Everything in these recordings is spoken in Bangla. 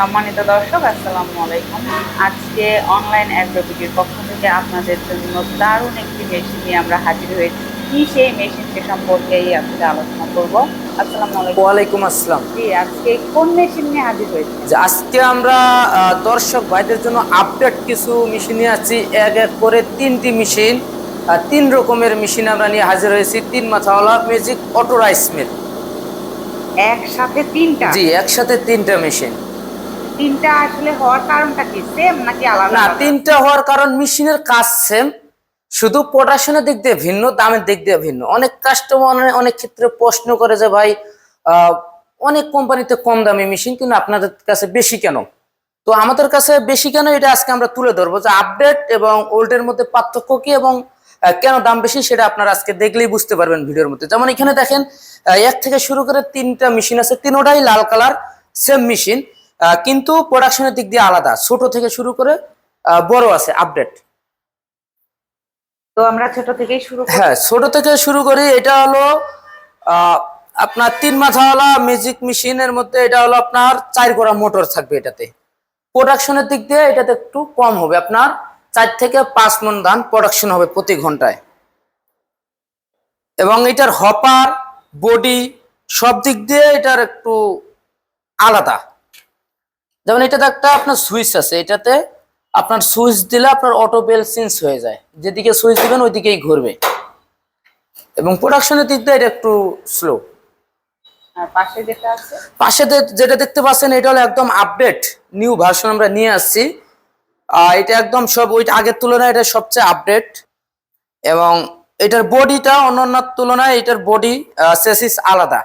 সম্মানিত দর্শক আসসালামু আলাইকুম। আজকে অনলাইন অ্যাগ্রোবিটির পক্ষ থেকে আপনাদের জন্য দারুণ একটি মেশিন নিয়ে আমরা হাজির হয়েছি। কি সেই মেশিন সে সম্পর্কেই আজকে আলোচনা করব? আসসালামু আলাইকুম। ওয়ালাইকুম আসসালাম। জি আজকে কোন মেশিন নিয়ে হাজির হয়েছে? আজকে আমরা দর্শক ভাইদের জন্য আপডেট কিছু মেশিন নিয়ে আছি এক এক করে তিনটি মেশিন তিন রকমের মেশিন আমরা নিয়ে হাজির হয়েছি। তিন মাথাওয়ালা ম্যাজিক অটো রাইস মিল একসাথে তিনটা? জি একসাথে তিনটা মেশিন তিনটা আসলে হওয়ার কারণটা কি? সেম নাকি আলাদা? না, তিনটা হওয়ার কারণ মেশিনের কাজ সেম শুধু প্রোডাকশনের দিক দিয়ে ভিন্ন, দামের দিক দিয়ে ভিন্ন। অনেক কাস্টমার অনেক ক্ষেত্রে প্রশ্ন করে যে, ভাই অনেক কোম্পানিতে কম দামি মেশিন কিন্তু আপনাদের কাছে বেশি কেন? তো আমাদের কাছে বেশি কেন, এটা আজকে আমরা তুলে ধরবো যে আপডেট এবং ওল্ডের মধ্যে পার্থক্য কি এবং কেন দাম বেশি, সেটা আপনারা আজকে দেখলেই বুঝতে পারবেন ভিডিওর মধ্যে। যেমন এখানে দেখেন এক থেকে শুরু করে তিনটা মেশিন আছে, তিনোটাই লাল কালার সেম মেশিন কিন্তু প্রোডাকশনের দিক দিয়ে আলাদা। ছোট থেকে শুরু করে বড় আছে আপডেট তো আমরা ছোট থেকেই শুরু হ্যাঁ ছোট থেকে শুরু করি এটা হলো আপনার তিন মাথাওয়ালা ম্যাজিক মেশিনের মধ্যে এটা হলো আপনার চার গোড়া মোটর থাকবে এটাতে। প্রোডাকশনের দিক দিয়ে এটাতে একটু কম হবে আপনার চার থেকে পাঁচ মন ধান প্রোডাকশন হবে প্রতি ঘন্টায়। এবং এটার হপার বডি সব দিক দিয়ে এটার একটু আলাদা। যেমন এটাতে একটা আপনার সুইচ আছে এটাতে আপনার সুইচ দিলে আপনার অটো বেল চেঞ্জ হয়ে যায়। যেদিকে সুইচ দিবেন ওইদিকেই ঘুরবে। এবং প্রোডাকশনের দিক দিয়ে এটা একটু স্লো পাশে যেটা পাশে যেটা দেখতে পাচ্ছেন এটা হলো একদম আপডেট নিউ ভার্সন আমরা নিয়ে আসছি। এটা একদম সব ওই আগের তুলনায় এটা সবচেয়ে আপডেট এবং এটার বডিটা অন্যান্য তুলনায় এটার বডি সেসিস আলাদা।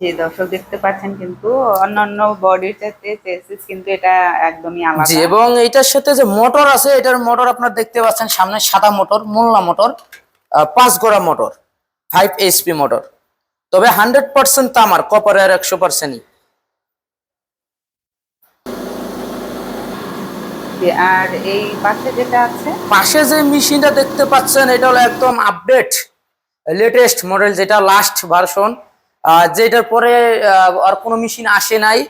যে দর্শক দেখতে পাচ্ছেন কিন্তু অন্যান্য বডির চাইতে চেসিস কিন্তু এটা একদমই আলাদা। এবং এটার সাথে যে মোটর আছে এটার মোটর আপনার দেখতে পাচ্ছেন সামনে সাদা মোটর মোল্লা মোটর পাঁচ গোড়া মোটর ফাইভ এইচপি মোটর তবে হান্ড্রেড পার্সেন্ট তামার কপারের একশো পার্সেন্টই আর এই পাশে যেটা আছে? পাশে যে মেশিনটা দেখতে পাচ্ছেন এটা হলো একদম আপডেট লেটেস্ট মডেল যেটা লাস্ট ভার্সন যেটার পরে আর কোনো মেশিন আসে নাই।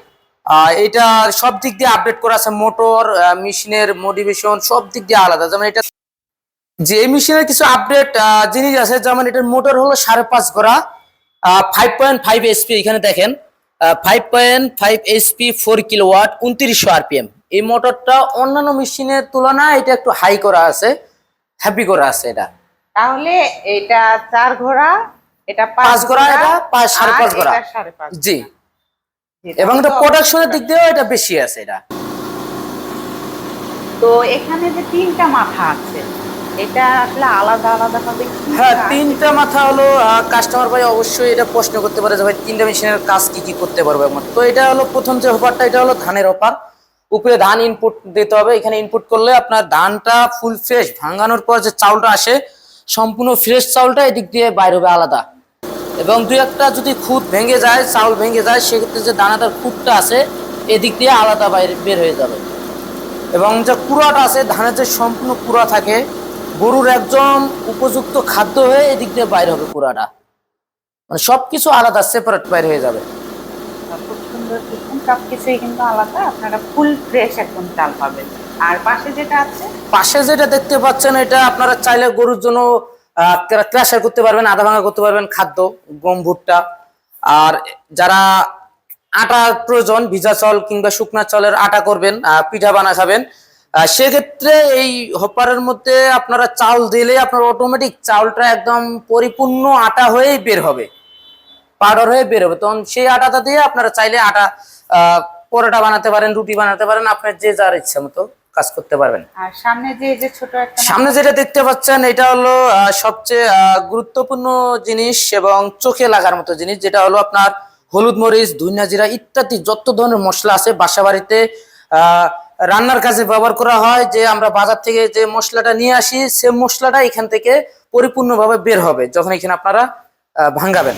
এটা সব দিক দিয়ে আপডেট করা আছে মোটর মেশিনের মোটিভেশন সব দিক দিয়ে আলাদা। যেমন এটা যে এই মেশিনের কিছু আপডেট জিনিস আছে, যেমন এটার মোটর হলো সাড়ে পাঁচ গড়া ফাইভ পয়েন্ট ফাইভ এসপি এখানে দেখেন। Five point five SP four kilowatt উনত্রিশশো আরপিএম এই মোটরটা অন্যান্য মেশিনের তুলনায় এটা একটু হাই করা আছে হ্যাপি করা আছে এটা। তাহলে এটা চার ঘোড়া এটা পাঁচ ঘোড়া, এটা পাঁচ, সাড়ে পাঁচ পাঁচ জি। এবং এটা প্রোডাকশনের দিক দিয়েও এটা বেশি আছে এটা। তো এখানে যে তিনটা মাথা আছে এটা আসলে আলাদা আলাদা ভাবে হ্যাঁ তিনটা মাথা হলো কাস্টমার ভাই অবশ্যই এটা প্রশ্ন করতে পারে যে ভাই তিনটা মেশিনের কাজ কি কি করতে পারবে আমার তো এটা হলো প্রথম যে হপারটা এটা হলো ধানের হপার উপরে ধান ইনপুট দিতে হবে। এখানে ইনপুট করলে আপনার ধানটা ফুল ফ্রেশ ভাঙানোর পর যে চাউলটা আসে সম্পূর্ণ ফ্রেশ চাউলটা এদিক দিয়ে বাইর হবে আলাদা। এবং দুই একটা যদি খুদ ভেঙে যায়, চাউল ভেঙে যায়, সেক্ষেত্রে যে দানাদার খুদটা আছে, এদিক দিয়ে আলাদা বাইরে, বের হয়ে যাবে। এবং যে কুড়াটা আছে, ধানের যে সম্পূর্ণ কুড়া থাকে, গরুর একদম উপযুক্ত খাদ্য হয়ে এদিক দিয়ে বাইর হবে কুড়াটা। মানে সব কিছু আলাদা সেপারেট বাইর হয়ে যাবে। খুব সুন্দর দেখুন সবকিছুই কিন্তু আলাদা। আপনারা ফুল ফ্রেশ একদম চাল পাবেন। আর পাশে যেটা আছে? পাশে যেটা দেখতে পাচ্ছেন, এটা আপনারা চাইলে গরুর জন্য ক্রাশার করতে পারবেন, আধা ভাঙা করতে পারবেন, খাদ্য, গম, ভুট্টা। আর যারা আটা প্রয়োজন, ভিজা চাল কিংবা শুকনা চালের আটা করবেন পিঠা বানা খাবেন সেক্ষেত্রে এই হপারের মধ্যে আপনারা চাউল দিলে আপনার অটোমেটিক চাউলটা একদম পরিপূর্ণ আটা হয়েই বের হবে। পাউডার হয়ে বের হবে। তখন সেই আটাটা দিয়ে আপনারা চাইলে আটা পরোটা বানাতে পারেন, রুটি বানাতে পারেন, আপনার যে যার ইচ্ছা মতো। কাজ করতে পারবেন। আর সামনে যে যে ছোট একটা সামনে যেটা দেখতে পাচ্ছেন এটা হলো সবচেয়ে গুরুত্বপূর্ণ জিনিস এবং চোখে লাগার মতো জিনিস যেটা হলো আপনার হলুদ মরিচ ধুইনা জিরা ইত্যাদি যত ধরনের মশলা আছে বাসা বাড়িতে রান্নার কাজে ব্যবহার করা হয় যে আমরা বাজার থেকে যে মশলাটা নিয়ে আসি সে মশলাটা এখান থেকে পরিপূর্ণভাবে বের হবে যখন এখানে আপনারা ভাঙ্গাবেন?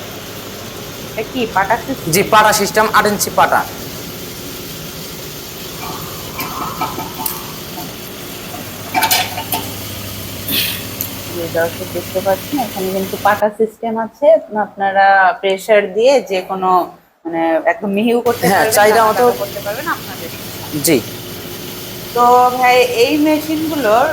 জি পাটা সিস্টেম আট ইঞ্চি পাটা। যে দর্শক দেখতে পাচ্ছেন। এখানে কিন্তু পাটা সিস্টেম আছে। আপনারা প্রেসার দিয়ে যে কোনো মানে একদম মিহিও করতে হ্যাঁ, চাহিদা মতো- করতে পারবেন আপনাদের জি। তো ভাই এই মেশিনগুলোর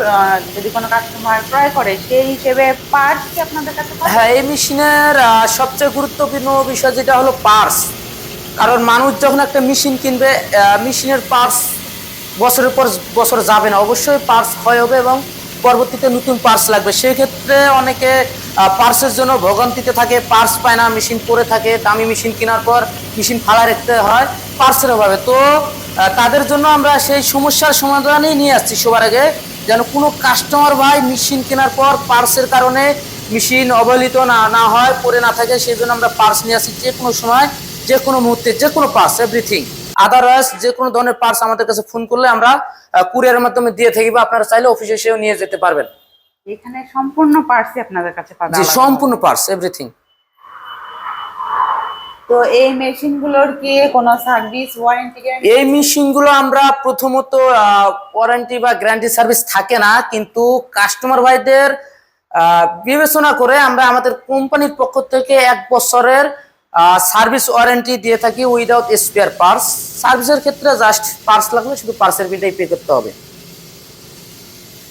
যদি কোনো কাস্টমার ক্রয় করে সেই হিসেবে পার্টস কি আপনাদের কাছে হ্যাঁ এই মেশিনের সবচেয়ে গুরুত্বপূর্ণ বিষয় যেটা হলো পার্স কারণ মানুষ যখন একটা মেশিন কিনবে মেশিনের পার্স বছরের পর বছর যাবে না। অবশ্যই পার্স ক্ষয় হবে এবং পরবর্তীতে নতুন পার্স লাগবে। সেই ক্ষেত্রে অনেকে পার্সের জন্য ভোগান্তিতে থাকে পার্স পায় না মেশিন পরে থাকে, দামি মেশিন কেনার পর মেশিন ফালা রাখতে হয় পার্সের অভাবে। তো তাদের জন্য আমরা সেই সমস্যার সমাধানই নিয়ে আসছি সবার আগে, যেন কোনো কাস্টমার ভাই মেশিন কেনার পর পার্সের কারণে মেশিন অবহেলিত না না হয় পরে না থাকে, সেই জন্য আমরা পার্স নিয়ে আসি যে কোনো সময় যে কোনো মুহূর্তে যে কোনো পার্স এভরিথিং আদারওয়াইজ যে কোনো ধরনের পার্স আমাদের কাছে ফোন করলে আমরা কুরিয়ারের মাধ্যমে দিয়ে থাকি বা আপনারা চাইলে অফিসে এসেও নিয়ে যেতে পারবেন। এখানে সম্পূর্ণ পার্টসই আপনাদের কাছে পাবে জি সম্পূর্ণ পার্স এভরিথিং তো এই মেশিনগুলোর কি কোনো সার্ভিস ওয়ারেন্টি এই মেশিনগুলো আমরা প্রথমত ওয়ারেন্টি বা গ্যারান্টি সার্ভিস থাকে না কিন্তু কাস্টমার ভাইদের বিবেচনা করে আমরা আমাদের কোম্পানির পক্ষ থেকে এক বছরের সার্ভিস ওয়ারেন্টি দিয়ে থাকি উইদাউট স্পেয়ার পার্স সার্ভিসের ক্ষেত্রে জাস্ট পার্স লাগলে শুধু পার্সের বিলটাই পে করতে হবে।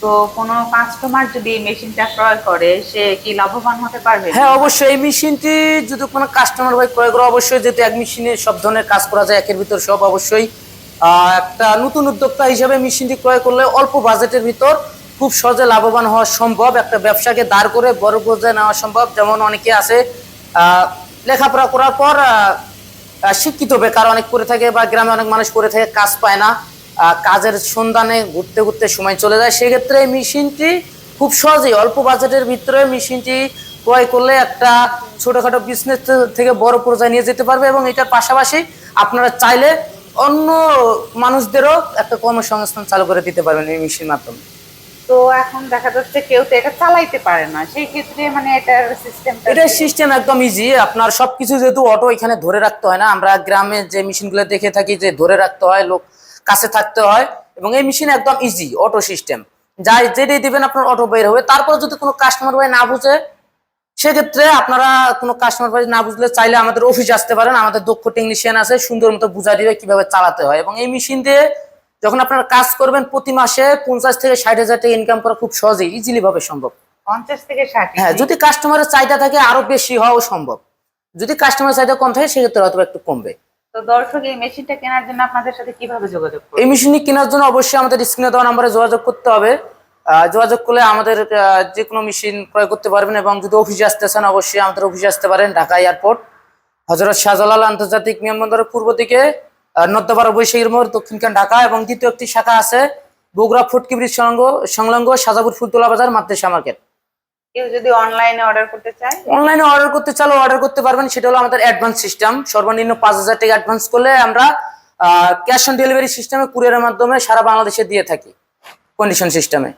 তো কোনো কাস্টমার যদি মেশিনটা ক্রয় করে সে কি লাভবান হতে পারবে? হ্যাঁ অবশ্যই। এই মেশিনটি যদি কোনো কাস্টমার ভাই ক্রয় করে অবশ্যই যেহেতু এক মেশিনে সব ধরনের কাজ করা যায় একের ভিতর সব অবশ্যই। একটা নতুন উদ্যোক্তা হিসেবে মেশিনটি ক্রয় করলে অল্প বাজেটের ভিতর খুব সহজে লাভবান হওয়া সম্ভব। একটা ব্যবসাকে দাঁড় করে বড় পর্যায়ে নেওয়া সম্ভব। যেমন অনেকে আছে আহ, লেখাপড়া করার পর শিক্ষিত বেকার অনেক করে থাকে বা গ্রামে অনেক মানুষ করে থাকে, কাজ পায় না। কাজের সন্ধানে ঘুরতে ঘুরতে সময় চলে যায়। সেক্ষেত্রে মেশিনটি খুব সহজেই, অল্প বাজেটের ভিতরে মেশিনটি ক্রয় করলে একটা ছোটখাটো বিজনেস থেকে বড় পর্যায়ে নিয়ে যেতে পারবে এবং এটার পাশাপাশি আপনারা চাইলে অন্য মানুষদেরও একটা কর্মসংস্থান চালু করে দিতে পারবেন এই মেশিনের মাধ্যমে। তো এখন দেখা যাচ্ছে কেউ তো এটা চালাইতে পারে না। সেই ক্ষেত্রে মানে এটার সিস্টেমটা এটার সিস্টেম একদম ইজি আপনার সবকিছু যেহেতু অটো এখানে ধরে রাখতে হয় না। আমরা গ্রামে যে মেশিনগুলো দেখে থাকি যে ধরে রাখতে হয় লোক কাছে থাকতে হয় এবং এই মেশিন একদম ইজি অটো সিস্টেম যাই যেটাই দিবেন আপনার অটো বের হবে। তারপর যদি কোনো কাস্টমার ভাই না বুঝে সেক্ষেত্রে আপনারা কোনো কাস্টমার ভাই না বুঝলে চাইলে আমাদের অফিসে আসতে পারেন। আমাদের দক্ষ টেকনিশিয়ান আছে সুন্দর মতো বুঝা দিবে কীভাবে চালাতে হয়। এবং এই মেশিন দিয়ে যখন আপনারা কাজ করবেন প্রতি মাসে পঞ্চাশ থেকে ষাট হাজার টাকা ইনকাম করা খুব সহজেই ইজিলি ভাবে সম্ভব। পঞ্চাশ থেকে ষাট হ্যাঁ যদি কাস্টমারের চাহিদা থাকে আরও বেশি হওয়াও সম্ভব। যদি কাস্টমারের চাহিদা কম থাকে সেক্ষেত্রে হয়তো একটু কমবে। তো দর্শক এই মেশিনটা কেনার জন্য আপনাদের সাথে কীভাবে যোগাযোগ করবে? এই মেশিনটি কেনার জন্য অবশ্যই আমাদের স্ক্রিনে দেওয়া নাম্বারে যোগাযোগ করতে হবে। যোগাযোগ করলে আমাদের আহ, যে কোনো মেশিন ক্রয় করতে পারবেন এবং যদি অফিসে আসতে চান অবশ্যই আমাদের অফিসে আসতে পারেন ঢাকা এয়ারপোর্ট হজরত শাহজালাল আন্তর্জাতিক বিমানবন্দরের পূর্ব দিকে। নদ্যপাড়া বৈশাখীর মোড় দক্ষিণখান ঢাকা এবং দ্বিতীয় একটি শাখা আছে বগুড়া ফুটকি ব্রিজ সংলগ্ন সংলগ্ন সাজাপুর ফুলতলা বাজার মাদ্রাসা মার্কেট। কেউ যদি অনলাইনে অর্ডার করতে চায়? অনলাইনে অর্ডার করতে চাইলে অর্ডার করতে পারবেন সেটা হলো আমাদের অ্যাডভান্স সিস্টেম সর্বনিম্ন পাঁচ হাজার টাকা অ্যাডভান্স করলে আমরা ক্যাশ অন ডেলিভারি সিস্টেমে কুরিয়ারের মাধ্যমে সারা বাংলাদেশে দিয়ে থাকি কন্ডিশন সিস্টেমে